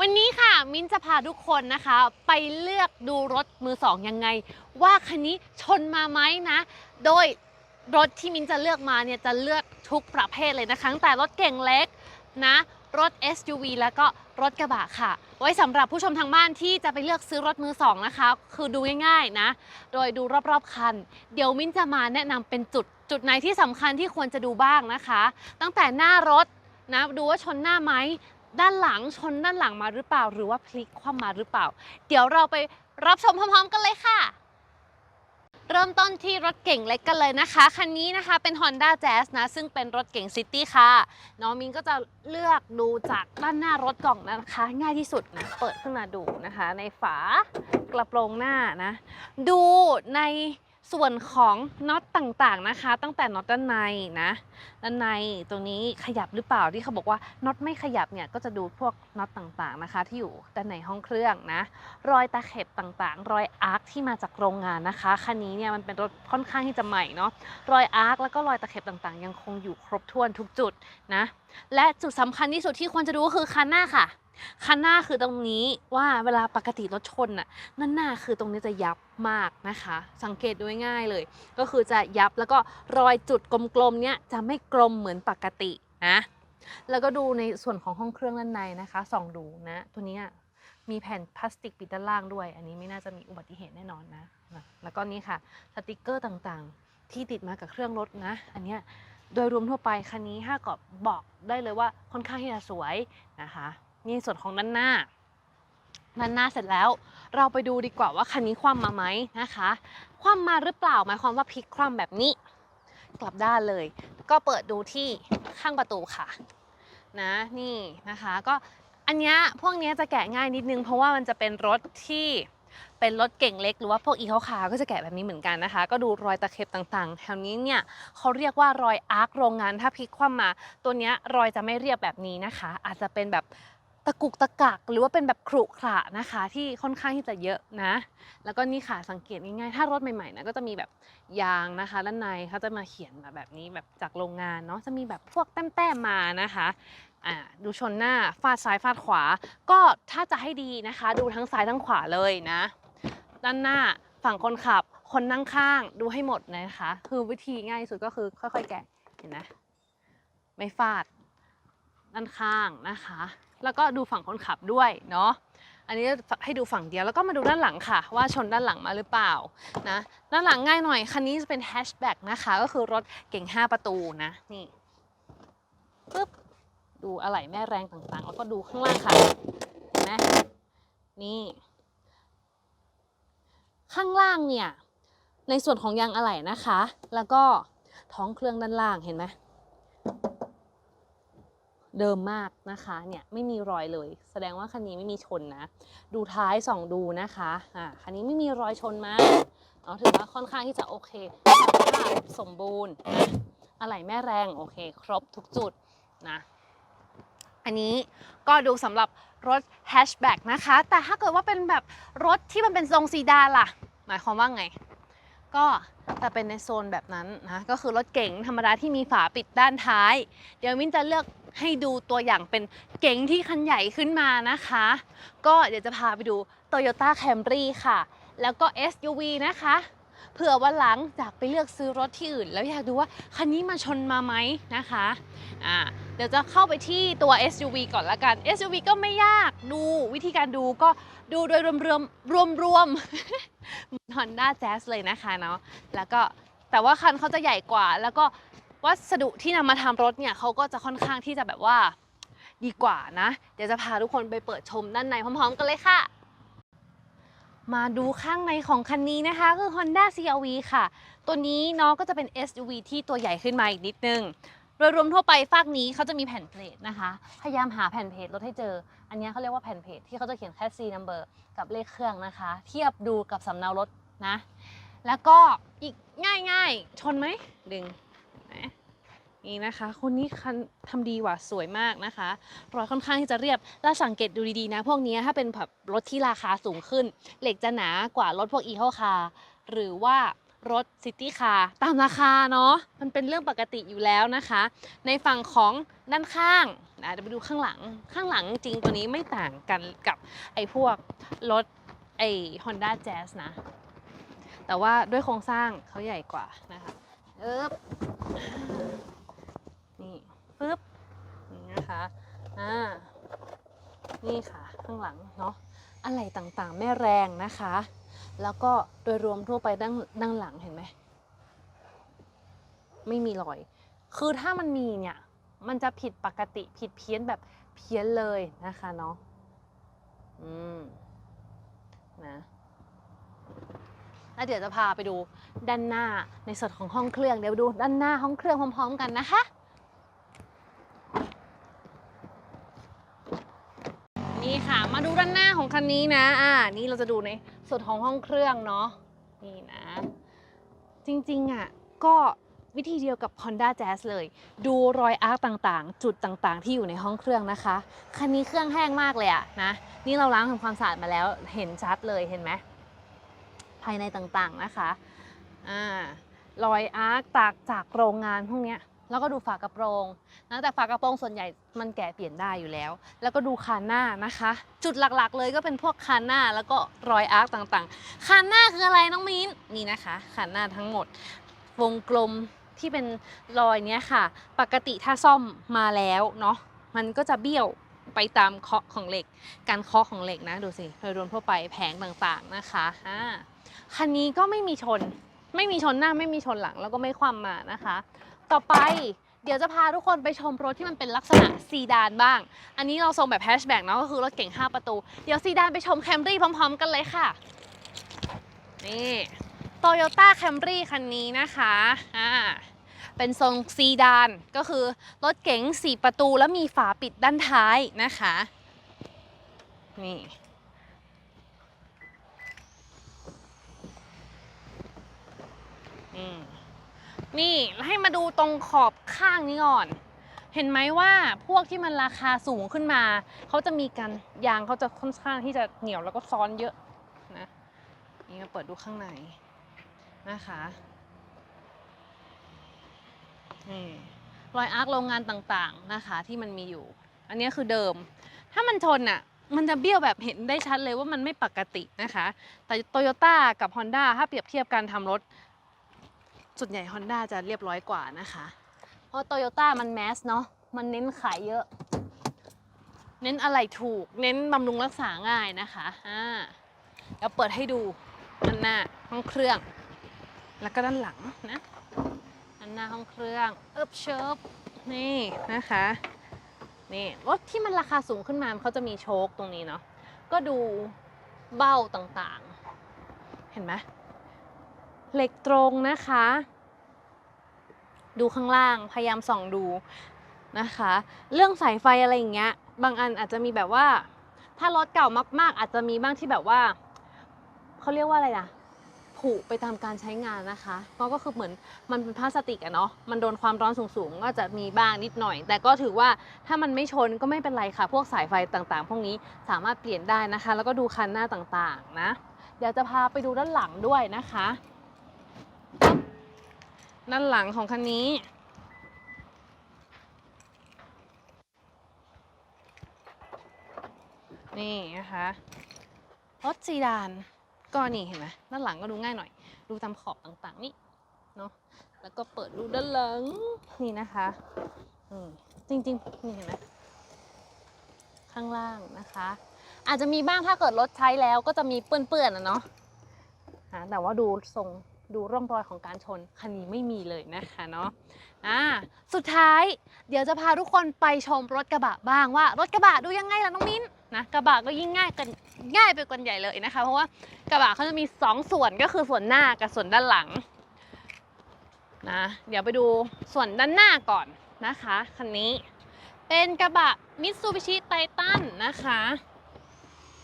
วันนี้ค่ะมิ้นจะพาทุกคนนะคะ ไปเลือกดูรถมือสองยังไง ว่าคันนี้ชนมาไหมนะ โดยรถที่มิ้นจะเลือกมาเนี่ยจะเลือกทุกประเภทเลยนะคะตั้งแต่รถเก่งเล็กนะ รถ SUV แล้วก็รถกระบะค่ะ ไว้สำหรับผู้ชมทางบ้านที่จะไปเลือกซื้อรถมือสองนะคะ คือดูง่ายๆนะ โดยดูรอบๆคัน เดี๋ยวมิ้นจะมาแนะนำเป็นจุดจุดไหนที่สำคัญที่ควรจะดูบ้างนะคะ ตั้งแต่หน้ารถนะดูว่าชนหน้าไหม ด้านหลังชนด้านหลังมาหรือเปล่า หรือว่าพลิกคว่ำมาหรือเปล่า เดี๋ยวเราไปรับชมพร้อมๆกันเลยค่ะ เริ่มต้นที่รถเก่งเล็กกันเลยนะคะ คันนี้นะคะเป็น Honda Jazz นะ ซึ่งเป็นรถเก่งซิตี้ค่ะ น้องมินก็จะเลือกดูจากด้านหน้ารถกล่องนะคะ ง่ายที่สุดนะ เปิดขึ้นมาดูนะคะ ในฝากระโปรงหน้านะ ดูใน ส่วนของน็อตต่างๆนะคะ ตั้งแต่น็อตด้านในนะด้านในตรงนี้ขยับหรือเปล่าที่เขาบอกว่าน็อตไม่ขยับเนี่ยก็จะดูพวกน็อตต่างๆนะคะ ที่อยู่ด้านในห้องเครื่องนะ รอยตะเข็บต่างๆ รอยอาร์คที่มาจากโรงงานนะคะคันนี้เนี่ยมันเป็นรถค่อนข้างที่จะใหม่เนาะรอยอาร์คแล้วก็รอยตะเข็บต่างๆ ยังคงอยู่ครบถ้วนทุกจุดนะและจุดสำคัญที่สุดที่ควรจะดูก็คือคันหน้าค่ะ คันหน้าคือตรงนี้ว่าเวลาปกติรถชนน่ะนั่นหน้าคือตรงนี้จะยับมากนะคะ สังเกตดูง่ายเลย ก็คือจะยับแล้วก็รอยจุดกลมๆเนี่ยจะไม่กลมเหมือนปกตินะแล้วก็ดูในส่วนของห้องเครื่องด้านในนะคะส่องดูนะ ตัวนี้มีแผ่นพลาสติกปิดด้านล่างด้วย อันนี้ไม่น่าจะมีอุบัติเหตุแน่นอนนะนะแล้วก็นี่ค่ะสติกเกอร์ต่างๆ ที่ติดมากับเครื่องรถนะ อันเนี้ย โดยรวมทั่วไปคันนี้ถ้าก็บอกได้เลยว่าค่อนข้างที่จะสวยนะคะ นี่ส่วนของด้านหน้าด้านหน้าเสร็จแล้ว เราไปดูดีกว่าว่าคันนี้คว่ำมาไหมนะคะ คว่ำมาหรือเปล่าหมายความว่าพลิกคว่ำแบบนี้ กลับด้านเลย ก็เปิดดูที่ข้างประตูค่ะ นะนี่นะคะ ก็อันนี้พวกนี้จะแกะง่ายนิดนึง เพราะว่ามันจะเป็นรถที่ เป็นรถเก่งเล็กหรือว่าพวกอีเขาคาก็จะแกะแบบนี้เหมือนกันนะคะ ก็ดูรอยตะเข็บต่างๆ แถวนี้เนี่ยเขาเรียกว่ารอยอาร์คโรงงานถ้าพลิกคว่ำมา ตัวเนี้ยรอยจะไม่เรียบแบบนี้นะคะ อาจจะเป็นแบบตะกุกตะกักหรือว่าเป็นแบบขรุขระนะคะ ที่ค่อนข้างที่จะเยอะนะ แล้วก็นี่ค่ะสังเกตง่ายๆถ้ารถใหม่ๆนะก็จะมีแบบยางนะคะด้านในเขาจะมาเขียนมาแบบนี้แบบจากโรงงานเนาะจะมีแบบพวกแต้มๆมานะคะ อ่าดูชนหน้าฟาดซ้ายฟาดขวา ก็ถ้าจะให้ดีนะคะ ดูทั้งซ้ายทั้งขวาเลยนะ ด้านหน้าฝั่งคนขับ คนนั่งข้างดูให้หมดนะคะ คือวิธีง่ายสุดก็คือค่อยๆ แกะเห็นไหมไม่ฟาดด้านข้างนะคะ แล้วก็ดูฝั่งคนขับด้วยเนาะอันนี้ให้ดูฝั่งเดียวแล้วก็มาดูด้านหลังค่ะ ว่าชนด้านหลังมาหรือเปล่านะด้านหลังง่ายหน่อยคันนี้จะเป็นแฮชแบ็กนะคะ ก็คือรถเก่ง 5 ประตูนะนี่ปึ๊บ ดูอะไหล่แม่แรงต่างๆ แล้วก็ดูข้างล่างค่ะเห็นไหมนี่ ข้างล่างเนี่ย ในส่วนของยางอะไหล่นะคะ แล้วก็ท้องเครื่องด้านล่างเห็นไหมเดิมมากนะคะเนี่ยไม่มีรอยเลย แสดงว่าคันนี้ไม่มีชนนะ ดูท้ายส่องดูนะคะอ่าคันนี้ไม่มีรอยชนมาเนาะถือว่าค่อนข้างที่จะโอเคสภาพสมบูรณ์ อะไหล่แม่แรงโอเค ครบทุกจุดนะ อันนี้ก็ดูสำหรับรถแฮชแบ็กนะคะ แต่ถ้าเกิดว่าเป็นแบบรถที่มันเป็นทรงซีดานล่ะ หมายความว่าไง ก็จะเป็นในโซนแบบนั้นนะ ก็คือรถเก๋งธรรมดาที่มีฝาปิดด้านท้าย เดี๋ยวมินจะเลือกให้ดูตัวอย่างเป็นเก๋งที่คันใหญ่ขึ้นมานะคะ ก็เดี๋ยวจะพาไปดู Toyota Camry ค่ะ แล้วก็ SUV นะคะ เผื่อวันหลังอยากไปเลือกซื้อรถที่อื่น แล้วอยากดูว่าคันนี้มาชนมาไหมนะคะอ่าเดี๋ยวจะเข้าไปที่ตัว SUV ก่อนละกัน SUV ก็ไม่ยากดูวิธีการดูก็ดูโดยรวมรวมรวมรวมๆมอน Honda Jazz เลยนะคะเนาะแล้วก็แต่ว่าคันเขาจะใหญ่กว่า แล้วก็วัสดุที่นำมาทำรถเนี่ยเขาก็จะค่อนข้างที่จะแบบว่าดีกว่านะ เดี๋ยวจะพาทุกคนไปเปิดชมด้านในพร้อม ๆ กันเลยค่ะ มาดูข้างในของคันนี้นะคะคือ Honda CR-V ค่ะ ตัวนี้เนาะก็จะเป็น SUV ที่ตัวใหญ่ขึ้นมาอีกนิดนึง โดยรวมทั่วไปฝากนี้เขาจะมีแผ่นเพลทนะคะ พยายามหาแผ่นเพลทรถให้เจอ อันนี้เขาเรียกว่าแผ่นเพลทที่เขาจะเขียนแค่ C number กับเลขเครื่องนะคะ เทียบดูกับสำเนารถนะ แล้วก็อีกง่ายๆ ชนไหมดึงนะ นี่นะคะ คนนี้คันทำดีว่ะสวยมากนะคะรอยค่อนข้างที่จะเรียบแล้วสังเกตดูดีๆนะ พวกนี้ถ้าเป็นแบบรถที่ราคาสูงขึ้น เหล็กจะหนากว่ารถพวกอีโคคาหรือว่ารถซิตี้คาร์ตามราคาเนาะมันเป็นเรื่องปกติอยู่แล้วนะคะ ในฝั่งของด้านข้างนะเดี๋ยวไปดูข้างหลังข้างหลังจริงตัวนี้ไม่ต่างกันกับไอ้พวกรถไอ้ Honda Jazz นะ แต่ว่าด้วยโครงสร้างเขาใหญ่กว่านะคะเอ๊บ นี่ปึ๊บนี่นะคะอ่านี่ค่ะข้างหลังเนาะอะไรต่างๆ ไม่แรงนะคะ แล้วก็โดยรวมทั่วไปด้านด้านหลังเห็นไหมไม่มีรอย คือถ้ามันมีเนี่ยมันจะผิดปกติผิดเพี้ยนแบบเพี้ยนเลยนะคะเนาะอืมนะแล้วเดี๋ยวจะพาไปดูด้านหน้าในส่วนของห้องเครื่องเดี๋ยวดูด้านหน้าห้องเครื่องพร้อม ๆ กันนะคะ นี่ค่ะ มาดูด้านหน้า ของคันนี้นะ อ่า นี่เราจะดูในส่วนของห้องเครื่องเนาะ นี่นะ จริงๆอะ ก็วิธีเดียวกับ Honda Jazz เลย ดูรอยอาร์คต่างๆ จุดต่างๆ ที่อยู่ในห้องเครื่องนะคะ คันนี้เครื่องแห้งมากเลยอะนะ นี่เราล้างทำความสะอาดมาแล้ว เห็นชัดเลย เห็นไหม ภายในต่างๆ นะคะ อ่า รอยอาร์คจากจากโรงงานพวกเนี้ย แล้วก็ดูฝากระโปรงนะแต่ฝากระโปรงส่วนใหญ่มันแกะเปลี่ยนได้อยู่แล้ว แล้วก็ดูคานหน้านะคะ จุดหลักๆ เลยก็เป็นพวกคานหน้าแล้วก็รอยอาร์คต่างๆ คานหน้าคืออะไรน้องมิ้นนี่นะคะ คานหน้าทั้งหมด วงกลมที่เป็นรอยเนี้ยค่ะ ปกติถ้าซ่อมมาแล้วเนาะมันก็จะเบี้ยวไปตามเคาะของเหล็ก การเคาะของเหล็กนะดูสิโดยรวมทั่วไปแผงต่างๆนะคะอ่าคันนี้ก็ไม่มีชน ไม่มีชนหน้าไม่มีชนหลังแล้วก็ไม่คว่ำมานะคะ ต่อไปเดี๋ยวจะพาทุกคนไปชมรถที่มันเป็นลักษณะซีดานบ้าง อันนี้เราทรงแบบแฮชแบ็กเนาะก็คือรถเก่ง 5 ประตู เดี๋ยวซีดานไปชมแคมรี่พร้อมๆ กันเลยค่ะ นี่โตโยต้าแคมรี่คันนี้นะคะอ่าเป็นทรงซีดานก็คือรถเก๋ง4 ประตูแล้วมีฝาปิดด้านท้ายนะคะ นี่อืม นี่ให้มาดูตรงขอบข้างนี้ก่อน เห็นไหมว่าพวกที่มันราคาสูงขึ้นมาเขาจะมีกันยางเขาจะค่อนข้างที่จะเหนียวแล้วก็ซ้อนเยอะนะนี่มาเปิดดูข้างในนะคะนี่รอยอาร์คโรงงานต่างๆนะคะที่มันมีอยู่ อันนี้คือเดิม ถ้ามันชนอะมันจะเบี้ยวแบบเห็นได้ชัดเลยว่ามันไม่ปกตินะคะ แต่โตโยต้ากับ Honda ถ้าเปรียบเทียบการทำรถ ส่วนใหญ่ Honda จะเรียบร้อยกว่านะคะ เพราะโตโยต้ามันแมสเนาะมันเน้นขายเยอะ เน้นอะไรถูก เน้นบำรุงรักษาง่ายนะคะอ่าเดี๋ยวเปิดให้ดูด้านหน้าห้องเครื่อง แล้วก็ด้านหลังนะด้านหน้าห้องเครื่องเอิบเชิบนี่นะคะนี่รถที่มันราคาสูงขึ้นมาเขาจะมีโชคตรงนี้เนาะก็ดูเบ้าต่างๆ เห็นไหม เหล็กตรงนะคะ ดูข้างล่างพยายามส่องดูนะคะ เรื่องสายไฟอะไรอย่างเงี้ย บางอันอาจจะมีแบบว่า ถ้ารถเก่ามาก ๆ อาจจะมีบ้างที่แบบว่าเขาเรียกว่าอะไรนะผุไปตามการใช้งานนะคะก็ก็คือเหมือนมันเป็นพลาสติกอะเนาะ มันโดนความร้อนสูงๆ ก็จะมีบ้างนิดหน่อย แต่ก็ถือว่าถ้ามันไม่ชนก็ไม่เป็นไรค่ะ พวกสายไฟต่างๆ พวกนี้สามารถเปลี่ยนได้นะคะ แล้วก็ดูคันหน้าต่างๆ นะ เดี๋ยวจะพาไปดูด้านหลังด้วยนะคะ ด้านหลังของคันนี้ นี่นะคะรถซีดานก็นี่เห็นไหมด้านหลังก็ดูง่ายหน่อย ดูตามขอบต่างๆนี่เนาะแล้วก็เปิดดูด้านหลังนี่นะคะอืมจริงๆนี่เห็นไหมข้างล่างนะคะ อาจจะมีบ้างถ้าเกิดรถใช้แล้วก็จะมีเปื้อนๆนะเนาะแต่ว่าดูทรง ดูร่องรอยของการชนคันนี้ไม่มีเลยนะคะเนาะอ่าสุดท้ายเดี๋ยวจะพาทุกคนไปชมรถกระบะบ้างว่า รถกระบะดูยังไงล่ะน้องมิ้นนะกระบะก็ยิ่งง่ายกันง่ายไปกันใหญ่เลยนะคะ เพราะว่ากระบะเขาจะมีสองส่วนก็คือส่วนหน้ากับส่วนด้านหลังนะเดี๋ยวไปดูส่วนด้านหน้าก่อนนะคะคันนี้เป็นกระบะมิตซูบิชิไททันนะคะ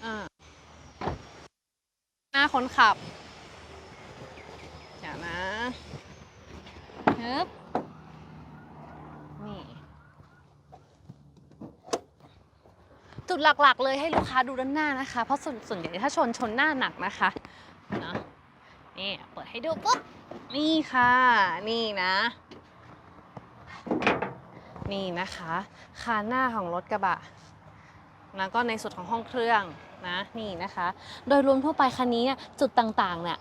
อ่าหน้าคนขับ เดี๋ยวนะฮึบนี่ จุดหลักๆเลยให้ลูกค้าดูด้านหน้านะคะ เพราะส่วนส่วนใหญ่ถ้าชนชนหน้าหนักนะคะเนาะนี่เปิดให้ดูปุ๊บ นี่ค่ะ นี่นะ นี่นะคะคานหน้าของรถกระบะแล้วก็ในส่วนของห้องเครื่องนะนี่นะคะ โดยรวมทั่วไปคันนี้จุดต่างๆเนี่ย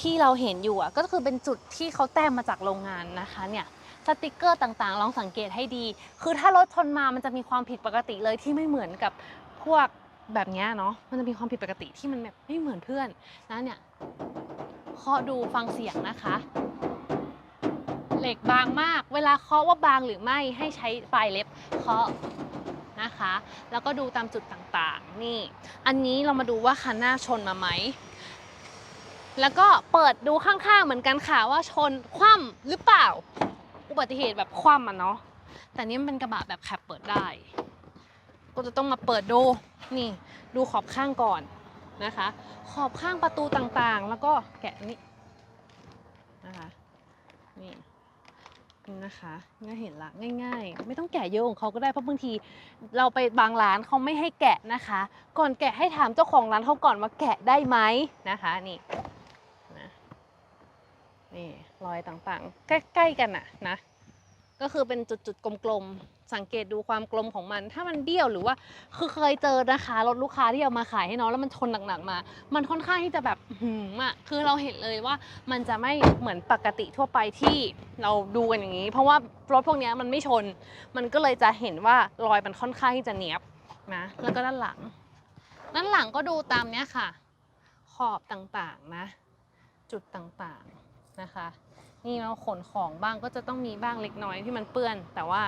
ที่เราเห็นอยู่อะก็คือเป็นจุดที่เขาแต้มมาจากโรงงานนะคะเนี่ยสติกเกอร์ต่างๆ ลองสังเกตให้ดี คือถ้ารถชนมามันจะมีความผิดปกติเลยที่ไม่เหมือนกับพวกแบบเนี้ยเนาะ มันจะมีความผิดปกติที่มันแบบไม่เหมือนเพื่อนนะเนี่ยเคาะดูฟังเสียงนะคะ เหล็กบางมาก เวลาเคาะว่าบางหรือไม่ให้ใช้ปลายเล็บเคาะนะคะ แล้วก็ดูตามจุดต่างๆ นี่ อันนี้เรามาดูว่าคันหน้าชนมาไหม แล้วก็เปิดดูข้างๆเหมือนกันค่ะว่าชนคว่ำหรือเปล่า อุบัติเหตุแบบคว่ำอะเนาะแต่นี่มันเป็นกระบะแบบแคปเปิดได้ ก็จะต้องมาเปิดดูนี่ดูขอบข้างก่อนนะคะ ขอบข้างประตูต่างๆ แล้วก็แกะนี่นะคะนี่นี่นะคะก็เห็นละง่ายๆ ไม่ต้องแกะเยอะของเขาก็ได้เพราะบางที เราไปบางร้านเขาไม่ให้แกะนะคะ ก่อนแกะให้ถามเจ้าของร้านเขาก่อนว่าแกะได้ไหมนะคะนี่ นี่รอยต่างๆ ใกล้ๆกันอะนะ ก็คือเป็นจุดๆกลมๆ สังเกตดูความกลมของมัน ถ้ามันเบี้ยวหรือว่าคือเคยเจอนะคะรถลูกค้าที่เอามาขายให้น้องแล้วมันชนหนักๆมา มันค่อนข้างที่จะแบบหืมอะคือเราเห็นเลยว่ามันจะไม่เหมือนปกติทั่วไปที่เราดูกันอย่างนี้ เพราะว่ารถพวกนี้มันไม่ชน มันก็เลยจะเห็นว่ารอยมันค่อนข้างที่จะเนียบนะแล้วก็ด้านหลัง ด้านหลังก็ดูตามเนี้ยค่ะ ขอบต่างๆนะ จุดต่างๆ นะคะ นี่เราขนของบ้างก็จะต้องมีบ้างเล็กน้อยที่มันเปื้อน แต่ว่า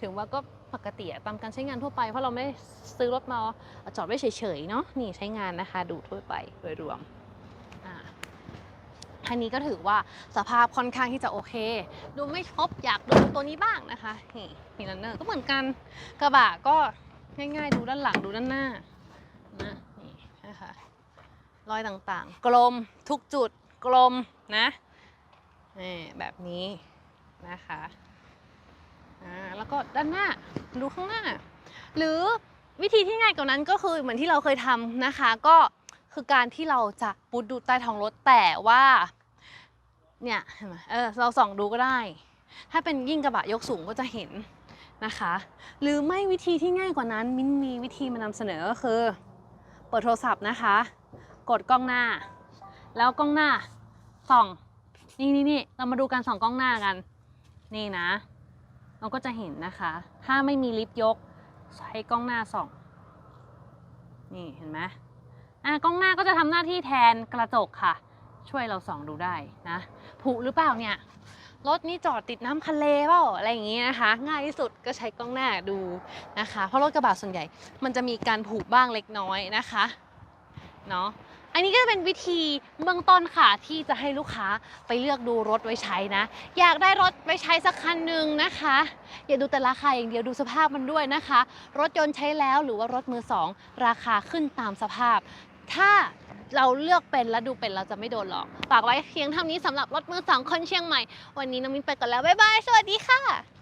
ถือว่าก็ปกติอะตามการใช้งานทั่วไปเพราะเราไม่ได้ซื้อรถมาจอดไว้เฉยๆเนาะนี่ใช้งานนะคะ ดูทั่วไปโดยรวมอันนี้ก็ถือว่าสภาพค่อนข้างที่จะโอเค ดูไม่ครบอยากดูตัวนี้บ้างนะคะนี่มีลันเนอร์ก็เหมือนกันกระบะก็ง่ายๆ ดูด้านหลังดูด้านหน้านะนี่นะคะรอยต่างๆ กลมทุกจุดกลมนะ แบบนี้นะคะแล้วก็ด้านหน้าดูข้างหน้า หรือวิธีที่ง่ายกว่านั้นก็คือเหมือนที่เราเคยทำนะคะ ก็คือการที่เราจะปุดดูใต้ท้องรถแต่ว่าเนี่ยเห็นไหมเออเราส่องดูก็ได้ ถ้าเป็นยิ่งกระบะยกสูงก็จะเห็นนะคะ หรือไม่วิธีที่ง่ายกว่านั้น มิ้นมีวิธีมานำเสนอก็คือ เปิดโทรศัพท์นะคะ กดกล้องหน้า แล้วกล้องหน้าส่อง นี่นี่นี่เรามาดูการส่องกล้องหน้ากัน นี่นะ เราก็จะเห็นนะคะ ถ้าไม่มีลิฟต์ยกใช้กล้องหน้าส่อง นี่เห็นไหมอะกล้องหน้าก็จะทำหน้าที่แทนกระจกค่ะ ช่วยเราส่องดูได้นะผุหรือเปล่าเนี่ยรถนี่จอดติดน้ำคันเลเปล่าอะไรอย่างงี้นะคะ ง่ายที่สุดก็ใช้กล้องหน้าดูนะคะ เพราะรถกระบะส่วนใหญ่ มันจะมีการผุบ้างเล็กน้อยนะคะเนาะ อันนี้ก็จะเป็นวิธีเบื้องต้นค่ะที่จะให้ลูกค้าไปเลือกดูรถไว้ใช้นะ อยากได้รถไว้ใช้สักคันหนึ่งนะคะ อย่าดูแต่ราคาอย่างเดียวดูสภาพมันด้วยนะคะ รถยนต์ใช้แล้วหรือว่ารถมือสองราคาขึ้นตามสภาพ ถ้าเราเลือกเป็นและดูเป็นเราจะไม่โดนหลอกฝากไว้เพียงเท่านี้สำหรับรถมือสองคนเชียงใหม่ วันนี้น้องมิ้นไปก่อนแล้วบ๊ายบายสวัสดีค่ะ